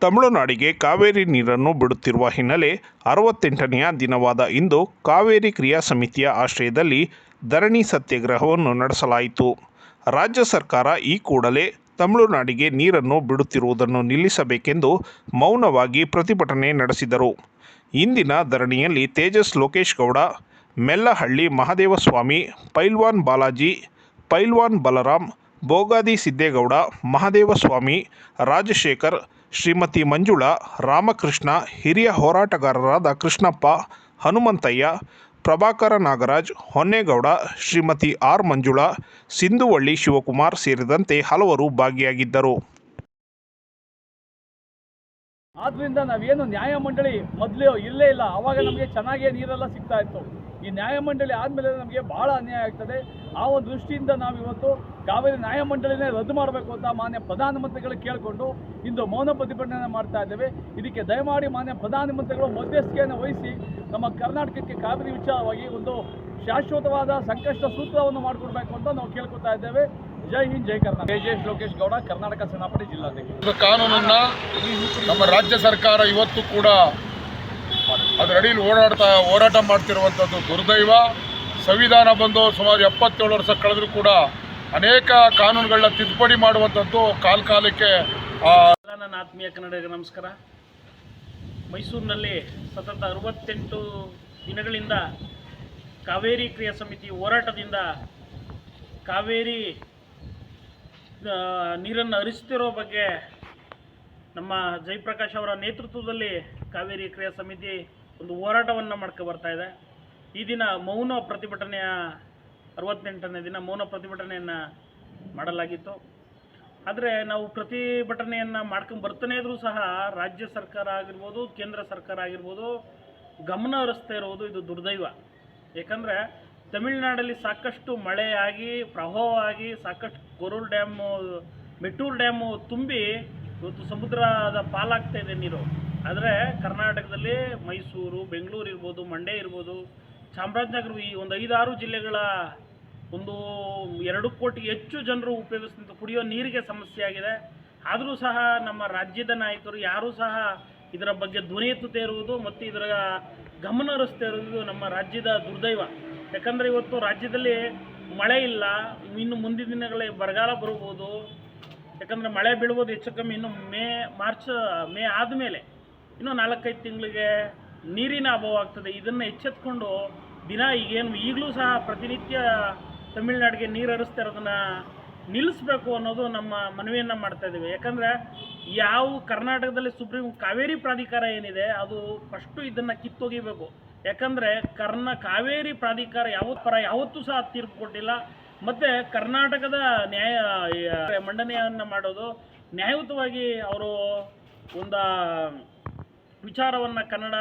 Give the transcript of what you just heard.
ತಮಿಳುನಾಡಿಗೆ ಕಾವೇರಿ ನೀರನ್ನು ಬಿಡುತ್ತಿರುವ ಹಿನ್ನೆಲೆ ಅರವತ್ತೆಂಟನೆಯ ದಿನವಾದ ಇಂದು ಕಾವೇರಿ ಕ್ರಿಯಾ ಸಮಿತಿಯ ಆಶ್ರಯದಲ್ಲಿ ಧರಣಿ ಸತ್ಯಾಗ್ರಹವನ್ನು ನಡೆಸಲಾಯಿತು. ರಾಜ್ಯ ಸರ್ಕಾರ ಈ ಕೂಡಲೇ ತಮಿಳುನಾಡಿಗೆ ನೀರನ್ನು ಬಿಡುತ್ತಿರುವುದನ್ನು ನಿಲ್ಲಿಸಬೇಕೆಂದು ಮೌನವಾಗಿ ಪ್ರತಿಭಟನೆ ನಡೆಸಿದರು. ಇಂದಿನ ಧರಣಿಯಲ್ಲಿ ತೇಜಸ್ ಲೋಕೇಶ್ ಗೌಡ, ಮೆಲ್ಲಹಳ್ಳಿ ಮಹದೇವಸ್ವಾಮಿ, ಪೈಲ್ವಾನ್ ಬಾಲಾಜಿ, ಪೈಲ್ವಾನ್ ಬಲರಾಮ್ ಬೋಗಾದಿ ಸಿದ್ದೇಗೌಡ, ಮಹದೇವಸ್ವಾಮಿ, ರಾಜಶೇಖರ್ ಶ್ರೀಮತಿ ಮಂಜುಳಾ, ರಾಮಕೃಷ್ಣ, ಹಿರಿಯ ಹೋರಾಟಗಾರರಾದ ಕೃಷ್ಣಪ್ಪ, ಹನುಮಂತಯ್ಯ, ಪ್ರಭಾಕರ ನಾಗರಾಜ್, ಹೊನ್ನೇಗೌಡ, ಶ್ರೀಮತಿ ಆರ್ ಮಂಜುಳಾ, ಸಿಂಧುವಳ್ಳಿ ಶಿವಕುಮಾರ್ ಸೇರಿದಂತೆ ಹಲವರು ಭಾಗಿಯಾಗಿದ್ದರು. ಆದ್ದರಿಂದ ನಾವೇನು ನ್ಯಾಯಮಂಡಳಿ ಮೊದಲು ಇಲ್ಲೇ ಇಲ್ಲ. ಅವಾಗ ನಮಗೆ ಚೆನ್ನಾಗೇ ನೀರೆಲ್ಲ ಸಿಗ್ತಾ ಇತ್ತು. ಈ ನ್ಯಾಯಮಂಡಳಿ ಆದಮೇಲೆ ನಮಗೆ ಬಹಳ ಅನ್ಯಾಯ ಆಗ್ತದೆ. ಆ ಒಂದು ದೃಷ್ಟಿಯಿಂದ ನಾವು ಇವತ್ತು ಕಾವೇರಿ ನ್ಯಾಯಮಂಡಳಿನೇ ರದ್ದು ಮಾಡಬೇಕು ಅಂತ ಮಾನ್ಯ ಪ್ರಧಾನಮಂತ್ರಿಗಳು ಕೇಳಿಕೊಂಡು ಇಂದು ಮೌನ ಪ್ರತಿಭಟನೆ ಮಾಡ್ತಾ ಇದ್ದೇವೆ. ಇದಕ್ಕೆ ದಯಮಾಡಿ ಮಾನ್ಯ ಪ್ರಧಾನಮಂತ್ರಿಗಳು ಮಧ್ಯಸ್ಥಿಕೆಯನ್ನು ವಹಿಸಿ ನಮ್ಮ ಕರ್ನಾಟಕಕ್ಕೆ ಕಾವೇರಿ ವಿಚಾರವಾಗಿ ಒಂದು ಶಾಶ್ವತವಾದ ಸಂಕಷ್ಟ ಸೂತ್ರವನ್ನು ಮಾಡಿಕೊಡ್ಬೇಕು ಅಂತ ನಾವು ಕೇಳ್ಕೊತಾ ಇದ್ದೇವೆ. ಜೈ ಹಿಂದ್ ಜೈ ಕರ್ನಾಟಕ. ತೇಜೇಶ್ ಲೋಕೇಶ್ ಗೌಡ ಕರ್ನಾಟಕ ಸೇನಾಪಡೆ ಜಿಲ್ಲಾಧ್ಯಕ್ಷ ಕಾನೂನನ್ನ ನಮ್ಮ ರಾಜ್ಯ ಸರ್ಕಾರ ಇವತ್ತು ಕೂಡ ಅದರ ಅಡಿಯಲ್ಲಿ ಓಡಾಡ್ತಾ ಹೋರಾಟ ಮಾಡ್ತಿರುವಂಥದ್ದು ದುರ್ದೈವ. ಸಂವಿಧಾನ ಬಂದು ಸುಮಾರು ಎಪ್ಪತ್ತೇಳು ವರ್ಷ ಕಳೆದರೂ ಕೂಡ ಅನೇಕ ಕಾನೂನುಗಳನ್ನ ತಿದ್ದುಪಡಿ ಮಾಡುವಂಥದ್ದು ಕಾಲ ಕಾಲಕ್ಕೆ ನನ್ನ ಆತ್ಮೀಯ ಕನ್ನಡಿಗರಿಗೆ ನಮಸ್ಕಾರ. ಮೈಸೂರಿನಲ್ಲಿ ಸತತ ಅರವತ್ತೆಂಟು ದಿನಗಳಿಂದ ಕಾವೇರಿ ಕ್ರಿಯಾ ಸಮಿತಿ ಹೋರಾಟದಿಂದ ಕಾವೇರಿ ನೀರನ್ನು ಹರಿಸ್ತಿರೋ ಬಗ್ಗೆ ನಮ್ಮ ಜಯಪ್ರಕಾಶ್ ಅವರ ನೇತೃತ್ವದಲ್ಲಿ ಕಾವೇರಿ ಕ್ರಿಯಾ ಸಮಿತಿ ಒಂದು ಹೋರಾಟವನ್ನು ಮಾಡ್ಕೊ ಬರ್ತಾ ಇದೆ. ಈ ದಿನ ಮೌನ ಪ್ರತಿಭಟನೆಯ ಅರವತ್ತೆಂಟನೇ ದಿನ ಮೌನ ಪ್ರತಿಭಟನೆಯನ್ನು ಮಾಡಲಾಗಿತ್ತು. ಆದರೆ ನಾವು ಪ್ರತಿಭಟನೆಯನ್ನು ಮಾಡ್ಕೊಂಡು ಬರ್ತಾನೆ ಇದ್ರೂ ಸಹ ರಾಜ್ಯ ಸರ್ಕಾರ ಆಗಿರ್ಬೋದು, ಕೇಂದ್ರ ಸರ್ಕಾರ ಆಗಿರ್ಬೋದು, ಗಮನ ಹರಿಸ್ತಾ ಇರೋದು ಇದು ದುರ್ದೈವ. ಏಕೆಂದರೆ ತಮಿಳುನಾಡಲ್ಲಿ ಸಾಕಷ್ಟು ಮಳೆಯಾಗಿ ಆಗಿ ಸಾಕಷ್ಟು ಕೊರೂರು ಡ್ಯಾಮು, ಮೆಟ್ಟೂರು ಡ್ಯಾಮು ತುಂಬಿ ಇವತ್ತು ಸಮುದ್ರದ ಪಾಲಾಗ್ತಾ ಇದೆ ನೀರು. ಆದರೆ ಕರ್ನಾಟಕದಲ್ಲಿ ಮೈಸೂರು, ಬೆಂಗಳೂರು ಇರ್ಬೋದು, ಮಂಡ್ಯ ಇರ್ಬೋದು, ಚಾಮರಾಜನಗರ ಈ ಒಂದು ಐದಾರು ಜಿಲ್ಲೆಗಳ ಒಂದು ಎರಡು ಕೋಟಿ ಹೆಚ್ಚು ಜನರು ಉಪಯೋಗಿಸಿದಂಥ ಕುಡಿಯೋ ನೀರಿಗೆ ಸಮಸ್ಯೆ ಆಗಿದೆ. ಆದರೂ ಸಹ ನಮ್ಮ ರಾಜ್ಯದ ನಾಯಕರು ಯಾರೂ ಸಹ ಇದರ ಬಗ್ಗೆ ಧ್ವನಿ ಎತ್ತುತ್ತೆ ಇರುವುದು ಮತ್ತು ಇದರ ಗಮನ ಹರಿಸ್ತಾ ಇರುವುದು ನಮ್ಮ ರಾಜ್ಯದ ದುರ್ದೈವ. ಯಾಕಂದರೆ ಇವತ್ತು ರಾಜ್ಯದಲ್ಲಿ ಮಳೆ ಇಲ್ಲ, ಇನ್ನು ಮುಂದಿನ ದಿನಗಳಲ್ಲಿ ಬರಗಾಲ ಬರ್ಬೋದು. ಯಾಕಂದರೆ ಮಳೆ ಬೀಳ್ಬೋದು ಹೆಚ್ಚು ಕಮ್ಮಿ. ಇನ್ನು ಮೇ, ಮಾರ್ಚ್, ಮೇ ಆದಮೇಲೆ ಇನ್ನು ನಾಲ್ಕೈದು ತಿಂಗಳಿಗೆ ನೀರಿನ ಅಭಾವ ಆಗ್ತದೆ. ಇದನ್ನು ಎಚ್ಚೆತ್ಕೊಂಡು ದಿನ ಈಗೇನು ಈಗಲೂ ಸಹ ಪ್ರತಿನಿತ್ಯ ತಮಿಳ್ನಾಡಿಗೆ ನೀರು ಹರಿಸ್ತಾ ಇರೋದನ್ನು ನಿಲ್ಲಿಸಬೇಕು ಅನ್ನೋದು ನಮ್ಮ ಮನವಿಯನ್ನು ಮಾಡ್ತಾ ಇದ್ದೀವಿ. ಯಾಕಂದರೆ ಯಾವ ಕರ್ನಾಟಕದಲ್ಲಿ ಸುಪ್ರೀಂ ಕಾವೇರಿ ಪ್ರಾಧಿಕಾರ ಏನಿದೆ, ಅದು ಫಸ್ಟು ಇದನ್ನು ಕಿತ್ತೊಗಿಬೇಕು. ಯಾಕಂದರೆ ಕರ್ನ ಕಾವೇರಿ ಪ್ರಾಧಿಕಾರ ಯಾವತ್ತು ಯಾವತ್ತೂ ಸಹ ತೀರ್ಪು ಕೊಟ್ಟಿಲ್ಲ. ಮತ್ತು ಕರ್ನಾಟಕದ ನ್ಯಾಯ ಮಂಡನೆಯನ್ನ ಮಾಡೋದು ನ್ಯಾಯಯುತವಾಗಿ ಅವರು ಒಂದು ವಿಚಾರವನ್ನ ಕನ್ನಡ